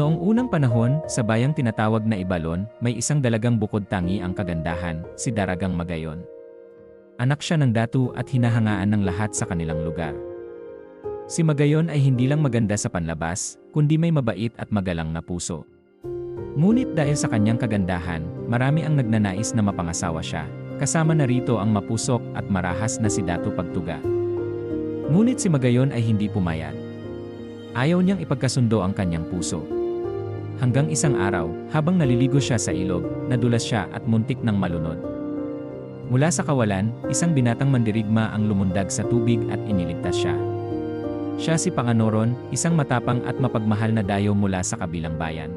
Noong unang panahon, sa bayang tinatawag na Ibalon, may isang dalagang bukod tangi ang kagandahan, si Daragang Magayon. Anak siya ng datu at hinahangaan ng lahat sa kanilang lugar. Si Magayon ay hindi lang maganda sa panlabas, kundi may mabait at magalang na puso. Ngunit dahil sa kanyang kagandahan, marami ang nagnanais na mapangasawa siya, kasama na rito ang mapusok at marahas na si Datu Pagtuga. Ngunit si Magayon ay hindi pumayag. Ayaw niyang ipagkasundo ang kanyang puso. Hanggang isang araw, habang naliligo siya sa ilog, nadulas siya at muntik ng malunod. Mula sa kawalan, isang binatang mandirigma ang lumundag sa tubig at iniligtas siya. Siya si Panganoron, isang matapang at mapagmahal na dayo mula sa kabilang bayan.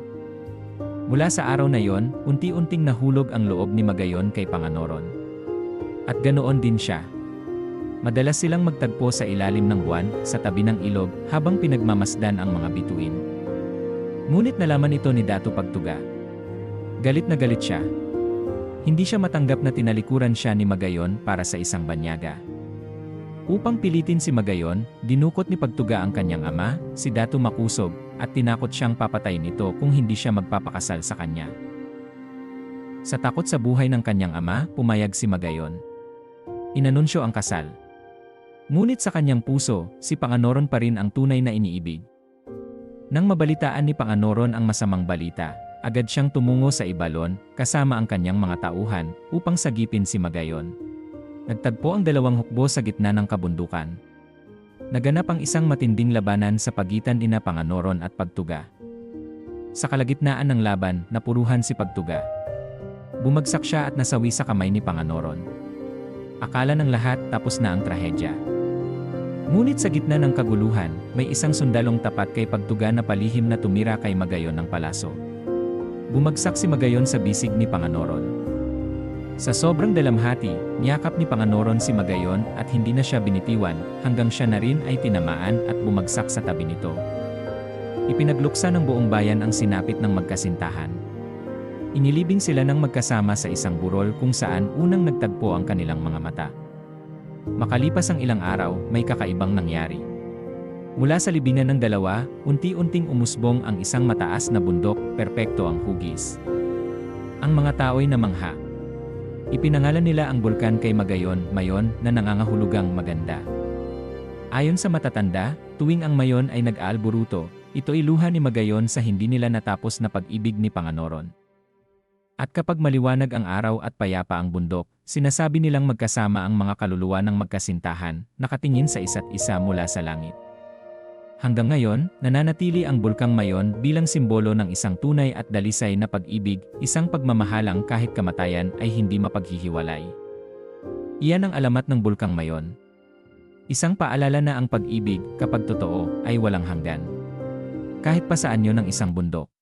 Mula sa araw na yon, unti-unting nahulog ang loob ni Magayon kay Panganoron. At ganoon din siya. Madalas silang magtagpo sa ilalim ng buwan, sa tabi ng ilog, habang pinagmamasdan ang mga bituin. Ngunit nalaman ito ni Dato Pagtuga. Galit na galit siya. Hindi siya matanggap na tinalikuran siya ni Magayon para sa isang banyaga. Upang pilitin si Magayon, dinukot ni Pagtuga ang kanyang ama, si Dato Makusog, at tinakot siyang papatayin ito kung hindi siya magpapakasal sa kanya. Sa takot sa buhay ng kanyang ama, pumayag si Magayon. Inanunsyo ang kasal. Ngunit sa kanyang puso, si Panganoron pa rin ang tunay na iniibig. Nang mabalitaan ni Panganoron ang masamang balita, agad siyang tumungo sa Ibalon, kasama ang kanyang mga tauhan, upang sagipin si Magayon. Nagtagpo ang dalawang hukbo sa gitna ng kabundukan. Naganap ang isang matinding labanan sa pagitan ina Panganoron at Pagtuga. Sa kalagitnaan ng laban, napuruhan si Pagtuga. Bumagsak siya at nasawi sa kamay ni Panganoron. Akala ng lahat tapos na ang trahedya. Ngunit sa gitna ng kaguluhan, may isang sundalong tapat kay Pagtuga na palihim na tumira kay Magayon ng palaso. Bumagsak si Magayon sa bisig ni Panganoron. Sa sobrang dalamhati, niyakap ni Panganoron si Magayon at hindi na siya binitiwan hanggang siya na rin ay tinamaan at bumagsak sa tabi nito. Ipinagluksa ng buong bayan ang sinapit ng magkasintahan. Inilibing sila ng magkasama sa isang burol kung saan unang nagtagpo ang kanilang mga mata. Makalipas ang ilang araw, may kakaibang nangyari. Mula sa libingan ng dalawa, unti-unting umusbong ang isang mataas na bundok, perpekto ang hugis. Ang mga tao'y namangha. Ipinangalan nila ang bulkan kay Magayon, Mayon, na nangangahulugang maganda. Ayon sa matatanda, tuwing ang Mayon ay nag-aalburuto, ito iluha ni Magayon sa hindi nila natapos na pag-ibig ni Panganoron. At kapag maliwanag ang araw at payapa ang bundok, sinasabi nilang magkasama ang mga kaluluwa ng magkasintahan, nakatingin sa isa't isa mula sa langit. Hanggang ngayon, nananatili ang bulkang mayon bilang simbolo ng isang tunay at dalisay na pag-ibig, isang pagmamahalang kahit kamatayan ay hindi mapaghihiwalay. Iyan ang alamat ng bulkang mayon. Isang paalala na ang pag-ibig, kapag totoo, ay walang hanggan. Kahit pa saan yon ng isang bundok.